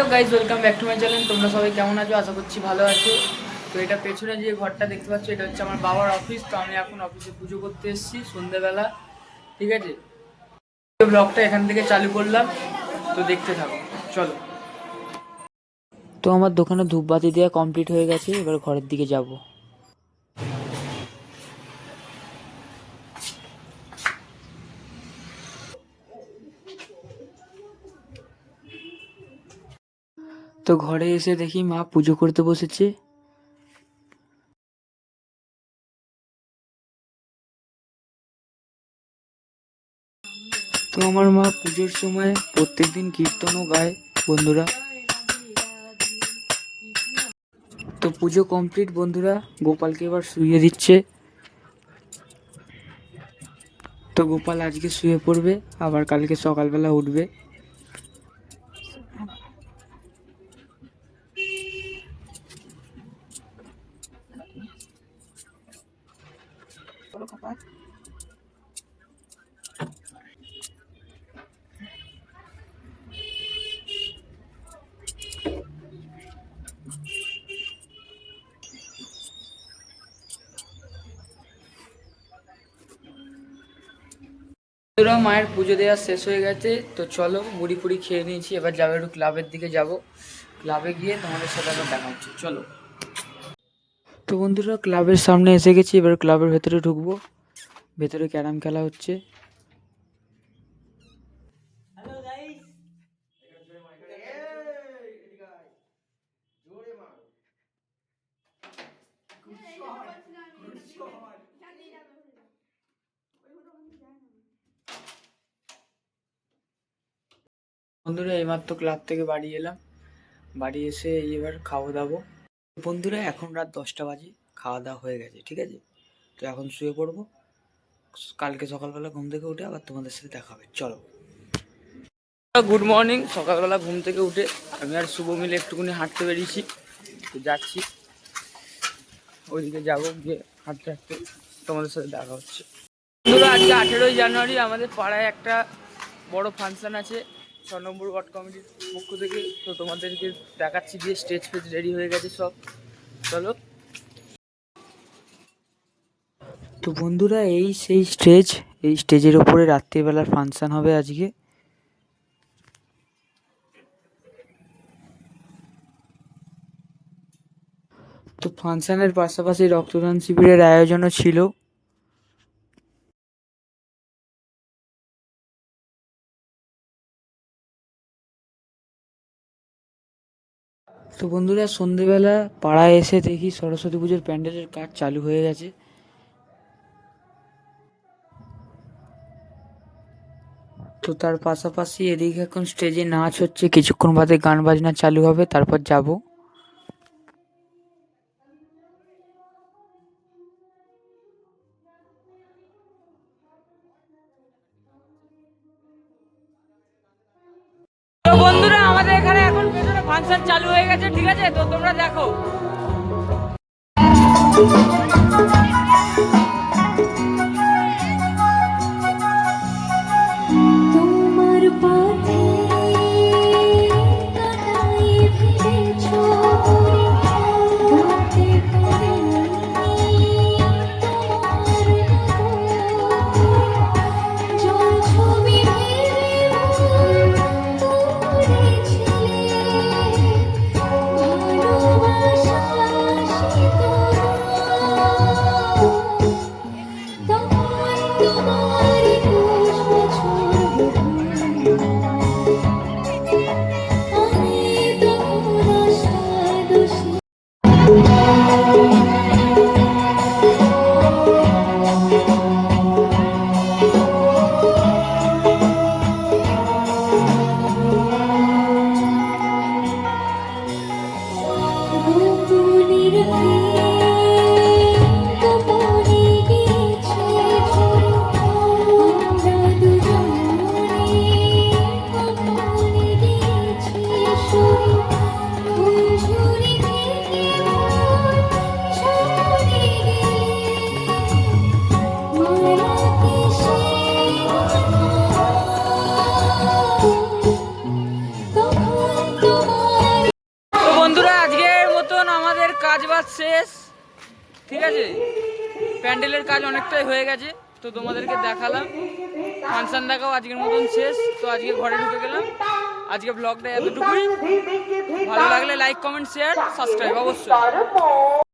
Hello guys welcome back to my channel. তোমরা সবাই কেমন আছো? আশা করছি ভালো আছো। তো এটা পেছনে যে ঘরটা দেখতে পাচ্ছ, এটা হচ্ছে আমার বাবার অফিস তো আমি এখন অফিসে পুজো করতে এসেছি সন্ধ্যেবেলা ঠিক আছে? ব্লগটা এখান থেকে চালু করলাম। তো দেখতে থাকো, চলো। তো আমার দোকানে ধূপবাতি দেওয়া কমপ্লিট হয়ে গেছে, এবার ঘরের দিকে যাব। তো ঘরে এসে দেখি মা পুজো করতে বসেছে। তো আমার মা পুজোর সময় প্রত্যেকদিন কীর্তনও গায়, বন্ধুরা। তো পুজো কমপ্লিট, বন্ধুরা। গোপালকে এবার শুয়ে দিচ্ছে। তো গোপাল আজকে শুয়ে পড়বে, আবার কালকে সকালবেলা উঠবে। বন্ধুরা মায়ের পুজো দেওয়া শেষ হয়ে গেছে, তো চলো মুড়ি ফুড়ি খেয়ে নিয়েছি, এবার যাব একটু ক্লাবের দিকে যাব। ক্লাবে গিয়ে তোমাদের সাথে আবার দেখা হচ্ছে, চলো। তো বন্ধুরা ক্লাবের সামনে এসে গেছি, এবার ক্লাবের ভেতরে ঢুকবো। ভেতরে ক্যারাম খেলা হচ্ছে। বন্ধুরা, এইমাত্র ক্লাব থেকে বাড়ি এলাম। বাড়ি এসে এবার খাওয়া দাবো বন্ধুরা, এখন রাত দশটা বাজে খাওয়া দাওয়া হয়ে গেছে, ঠিক আছে? তো এখন শুয়ে পড়ব। কালকে সকালবেলা ঘুম থেকে উঠে আবার তোমাদের সাথে দেখা হবে। চলো। গুড মর্নিং, সকালবেলা ঘুম থেকে উঠে আমি আর শুভ মিলে একটুখানি হাঁটতে বেরিয়েছি। তো যাচ্ছি। ওইদিকে যাব গিয়ে হাঁটতে হাঁটতে তোমাদের সাথে দেখা হচ্ছে। আজকে আঠেরোই জানুয়ারি, আমাদের পাড়ায় একটা বড় ফাংশন আছে। ছ নম্বর ওয়ার্ড কমিটির পক্ষ থেকে তো তোমাদেরকে দেখাচ্ছি যে স্টেজ ফেজ রেডি হয়ে গেছে সব। চলো। তো বন্ধুরা, এই সেই স্টেজ এই স্টেজের ওপরে রাত্রিবেলার ফাংশান হবে আজকে। তো ফাংশানের পাশাপাশি রক্তদান শিবিরের আয়োজনও ছিল। তো বন্ধুরা, সন্ধেবেলা পাড়ায় এসে দেখি সরস্বতী পুজোর প্যান্ডেলের কাজ চালু হয়ে গেছে। তো তার পাশাপাশি এদিকে এখন স্টেজে নাচ হচ্ছে, কিছুক্ষণ বাদে গান বাজনা চালু হবে, তারপর যাব। ফাংশন চালু হয়ে গেছে ঠিক আছে? তো তোমরা দেখো। কাজ বাজ শেষ। ঠিক আছে? প্যান্ডেলের কাজ অনেকটাই হয়ে গেছে, তো তোমাদেরকে দেখালাম। ফাংশন দেখাও আজকের মতন শেষ, তো আজকে ঘরে ঢুকে গেলাম। আজকে ব্লগটা এতটুকুই। ভালো লাগলে লাইক কমেন্ট শেয়ার সাবস্ক্রাইব অবশ্যই।